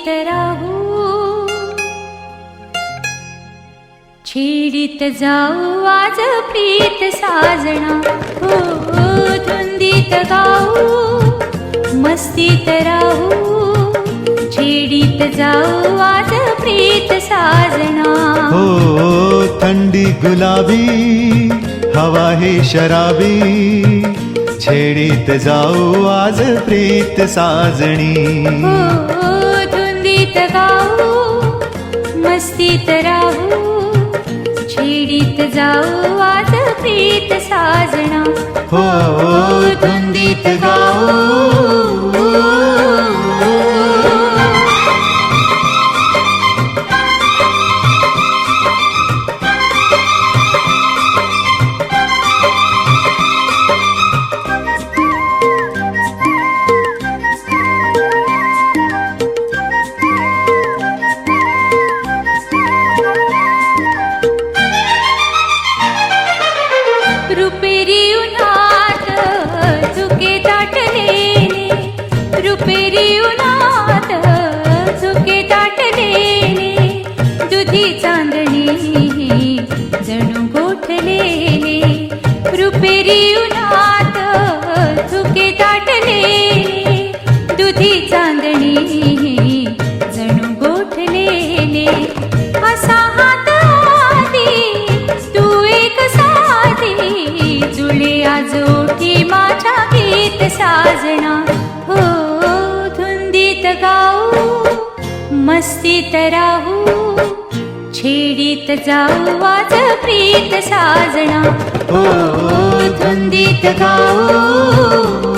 मस्तीत राहू. छेडीत जाऊ आज प्रीत साजना. हो धुंदीत गाऊ. मस्तीत राहू. छेडीत जाऊ आज प्रीत साजना. हो थंडी गुलाबी हवा हे शराबी. छेडीत जाऊ आज प्रीत साजणी. हो धुंदीत गाऊ मस्तीत राहू छेडीत जाऊ आज प्रीत साजना हो धुंदीत दुधी चांदणी. जणू गोठलेले रुपेरी उन्हात चुके दाटलेले दुधी चांदणी. जणू गोठलेले असा हात आधी तू एक साधी. जुळे आजोठी माझ्या गीत साजना. हो धुंदीत गाऊ मस्तीत राहू. छेडीत जाऊ आज प्रीत साजना. ओ धुंदीत गाऊ.